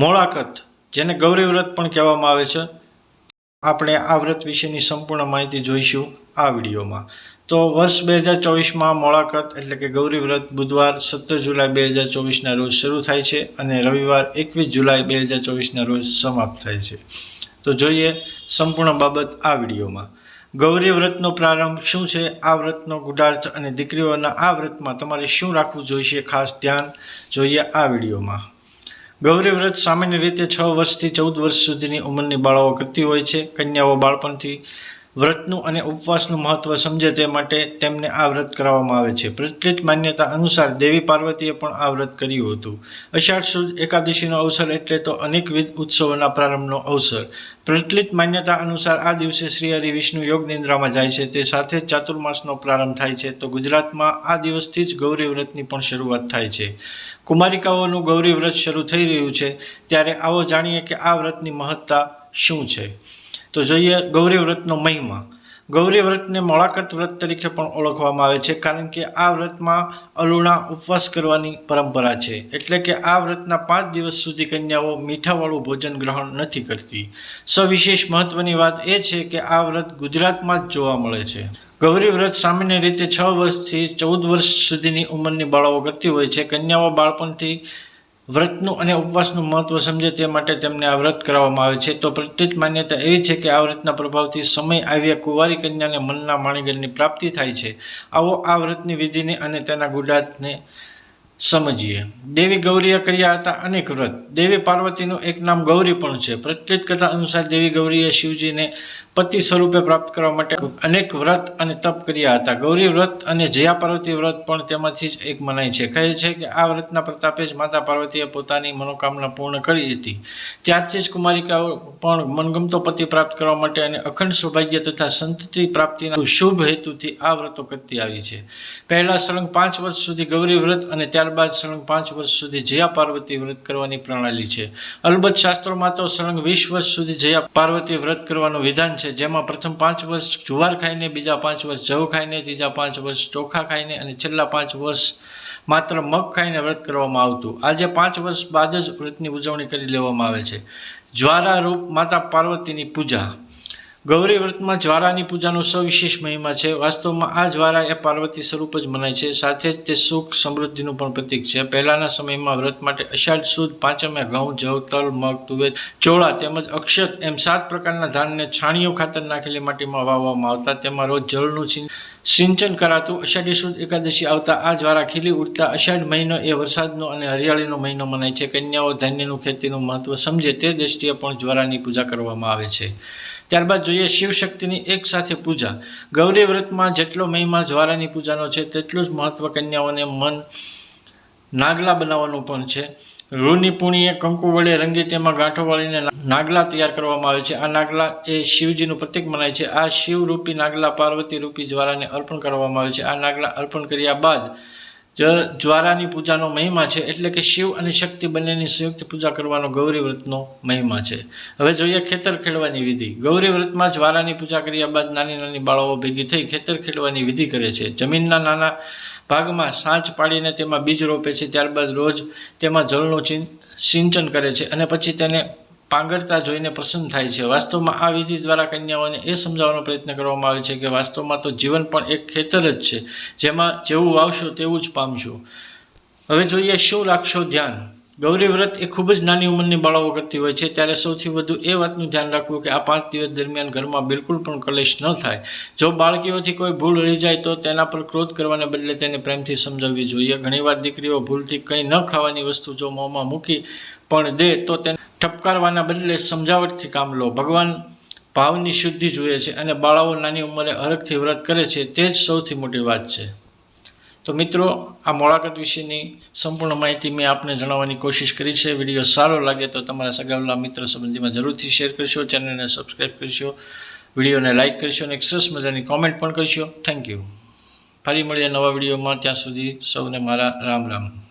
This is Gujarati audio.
મોળાકત જેને ગૌરી વ્રત પણ કહેવામાં આવે છે, આપણે આ વ્રત વિશેની સંપૂર્ણ માહિતી જોઈશું આ વિડીયોમાં. તો વર્ષ બે હજાર ચોવીસમાં મોળાકત એટલે કે ગૌરી વ્રત બુધવાર સત્તર જુલાઈ બે હજાર ચોવીસના રોજ શરૂ થાય છે અને રવિવાર એકવીસ જુલાઈ બે હજાર ચોવીસના રોજ સમાપ્ત થાય છે. તો જોઈએ સંપૂર્ણ બાબત આ વિડીયોમાં. ગૌરી વ્રતનો પ્રારંભ શું છે? આ વ્રતનો ગુડાર્થ અને દીકરીઓના આ વ્રતમાં તમારે શું રાખવું જોઈશે? ખાસ ધ્યાન જોઈએ આ વિડીયોમાં. ગૌરી વ્રત સામાન્ય રીતે છ વર્ષથી ચૌદ વર્ષ સુધીની ઉંમરની બાળાઓ કરતી હોય છે. કન્યાઓ બાળપણથી વ્રતનું અને ઉપવાસનું મહત્વ સમજે તે માટે તેમને આ વ્રત કરાવવામાં આવે છે. પ્રચલિત માન્યતા અનુસાર દેવી પાર્વતીએ પણ આ વ્રત કર્યું હતું. અષાઢ સુદ એકાદશીનો અવસર એટલે તો અનેકવિધ ઉત્સવોના પ્રારંભનો અવસર. પ્રચલિત માન્યતા અનુસાર આ દિવસે શ્રી હરિ વિષ્ણુ યોગ નિંદ્રામાં જાય છે. તે સાથે ચાતુર્માસનો પ્રારંભ થાય છે. તો ગુજરાતમાં આ દિવસથી જ ગૌરી વ્રતની પણ શરૂઆત થાય છે. કુમારિકાઓનું ગૌરી વ્રત શરૂ થઈ રહ્યું છે. ત્યારે આવો જાણીએ કે આ વ્રતની મહત્તા શું છે? તો જોઈએ ગૌરી વ્રતનો મહિમા. ગૌરી વ્રતને મોળાકત વ્રત તરીકે પણ ઓળખવામાં આવે છે, કારણ કે આ વ્રતમાં અલુણા ઉપવાસ કરવાની પરંપરા છે. એટલે કે આ વ્રતના પાંચ દિવસ સુધી કન્યાઓ મીઠાવાળું ભોજન ગ્રહણ નથી કરતી. સવિશેષ મહત્વની વાત એ છે કે આ વ્રત ગુજરાતમાં જ જોવા મળે છે. ગૌરી વ્રત સામાન્ય રીતે છ વર્ષથી ચૌદ વર્ષ સુધીની ઉંમરની બાળાઓ કરતી હોય છે. કન્યાઓ બાળપણથી વ્રતનું અને ઉપવાસનું મહત્વ સમજે તે માટે તેમને આ વ્રત કરાવવામાં આવે છે. તો પ્રચલિત માન્યતા એવી છે કે આ વ્રતના પ્રભાવથી સમય આવ્યા કુંવારી કન્યાને મનના માણીગરની પ્રાપ્તિ થાય છે. આવો આ વ્રતની વિધિને અને તેના ગુડાતને સમજીએ. દેવી ગૌરીએ કર્યા હતા અનેક વ્રત. દેવી પાર્વતીનું એક નામ ગૌરી પણ છે. પ્રચલિત કથા અનુસાર દેવી ગૌરીએ શિવજીને પતિ સ્વરૂપે પ્રાપ્ત કરવા માટે અનેક વ્રત અને તપ કર્યા હતા. ગૌરી વ્રત અને જયા પાર્વતી વ્રત પણ તેમાંથી જ એક મનાય છે. કહે છે કે આ વ્રતના પ્રતાપે જ માતા પાર્વતીએ પોતાની મનોકામના પૂર્ણ કરી હતી. ત્યારથી જ કુમારિકાઓ પણ મનગમતો પતિ પ્રાપ્ત કરવા માટે અને અખંડ સૌભાગ્ય તથા સંતતિ પ્રાપ્તિના શુભ હેતુથી આ વ્રતો કરતી આવી છે. પહેલાં સળંગ પાંચ વર્ષ સુધી ગૌરી વ્રત અને ત્યારબાદ સળંગ પાંચ વર્ષ સુધી જયા પાર્વતી વ્રત કરવાની પ્રણાલી છે. અલબત્ત શાસ્ત્રોમાં તો સળંગ વીસ વર્ષ સુધી જયા પાર્વતી વ્રત કરવાનું વિધાન છે. જેમાં પ્રથમ પાંચ વર્ષ જુવાર ખાઈને, બીજા પાંચ વર્ષ જવ ખાઈને, ત્રીજા પાંચ વર્ષ ચોખા ખાઈને અને છેલ્લા પાંચ વર્ષ માત્ર મગ ખાઈને વ્રત કરવામાં આવતું. આજે પાંચ વર્ષ બાદ જ વ્રતની ઉજવણી કરી લેવામાં આવે છે. જ્વારા રૂપ માતા પાર્વતીની પૂજા. ગૌરી વ્રતમાં જ્વારાની પૂજાનો સવિશેષ મહિમા છે. વાસ્તવમાં આ જ્વારા એ પાર્વતી સ્વરૂપ જ મનાય છે. સાથે જ તે સુખ સમૃદ્ધિનું પણ પ્રતીક છે. પહેલાંના સમયમાં વ્રત માટે અષાઢ, સુદ, પાંચમે ઘઉં, જવ, તલ, મગ, તુવેર, ચોળા તેમજ અક્ષત એમ સાત પ્રકારના ધાનને છાણીઓ ખાતર નાખેલી માટીમાં વાવવામાં આવતા. તેમાં રોજ જળનું સિંચન કરાતું. અષાઢી, સુદ એકાદશી આવતા આ જ્વારા ખીલી ઉઠતા અષાઢ મહિનો એ વરસાદનો અને હરિયાળીનો મહિનો મનાય છે. કન્યાઓ ધાન્યનું ખેતીનું મહત્વ સમજે તે દ્રષ્ટિએ પણ જ્વારાની પૂજા કરવામાં આવે છે. ત્યારબાદ જોઈએ શિવશક્તિની એક સાથે પૂજા. ગૌરી વ્રતમાં જેટલો મહિમા જ્વારાની પૂજાનો છે, તેટલું જ મહત્વ કન્યાઓને મન નાગલા બનાવવાનું પણ છે. રૂની પૂણીએ કંકુ વડે રંગી તેમાં ગાંઠો વાળીને નાગલા તૈયાર કરવામાં આવે છે. આ નાગલા એ શિવજીનું પ્રતીક મનાય છે. આ શિવરૂપી નાગલા પાર્વતી રૂપી જ્વારાને અર્પણ કરવામાં આવે છે. આ નાગલા અર્પણ કર્યા બાદ જ્વારાની પૂજાનો મહિમા છે એટલે કે શિવ અને શક્તિ બંનેની સંયુક્ત પૂજા કરવાનો ગૌરી વ્રતનો મહિમા છે. હવે જોઈએ ખેતર ખેડવાની વિધિ. ગૌરી વ્રતમાં જ્વારાની પૂજા કર્યા બાદ નાની નાની બાળાઓ ભેગી થઈ ખેતર ખેડવાની વિધિ કરે છે. જમીનના નાના ભાગમાં સાંચ પાડીને તેમાં બીજ રોપે છે, ત્યારબાદ રોજ તેમાં જળનું સિંચન કરે છે અને પછી તેને પાંગરતા જોઈને પ્રસન્ન થાય છે. વાસ્તવમાં આ વિધિ દ્વારા કન્યાઓને એ સમજાવવાનો પ્રયત્ન કરવામાં આવે છે કે વાસ્તવમાં તો જીવન પણ એક ખેતર જ છે. જેમાં જેવું વાવશો તેવું જ પામશો. હવે જોઈએ શું રાખશો ધ્યાન? ગૌરી વ્રત એ ખૂબ જ નાની ઉંમરની બાળાઓ કરતી હોય છે. ત્યારે સૌથી વધુ એ વાતનું ધ્યાન રાખવું કે આ પાંચ દિવસ દરમિયાન ઘરમાં બિલકુલ પણ કલેશ ન થાય. જો બાળકીઓથી કોઈ ભૂલ રહી જાય તો તેના પર ક્રોધ કરવાને બદલે તેને પ્રેમથી સમજાવવી જોઈએ. ઘણીવાર દીકરીઓ ભૂલથી કંઈ ન ખાવાની વસ્તુ જો મોંમાં મૂકી પણ દે તો તેને ઠપકારવાના બદલે સમજાવટથી કામ લો. ભગવાન ભાવની શુદ્ધિ જુએ છે અને બાળાઓ નાની ઉંમરે અરગથી વ્રત કરે છે તે જ સૌથી મોટી વાત છે. તો મિત્રો, આ મોળાકત વિશેની સંપૂર્ણ માહિતી મેં આપને જણાવવાની કોશિશ કરી છે. વીડિયો સારો લાગે તો તમારા સગાવલા મિત્ર સંબંધીમાં જરૂરથી શેર કરશો, ચેનલને સબસ્ક્રાઈબ કરશો, વિડીયોને લાઇક કરશો અને એક સરસ મજાની કોમેન્ટ પણ કરશો. Thank you. ફરી મળીએ નવા વિડીયોમાં. ત્યાં સુધી સૌને મારા રામ રામ.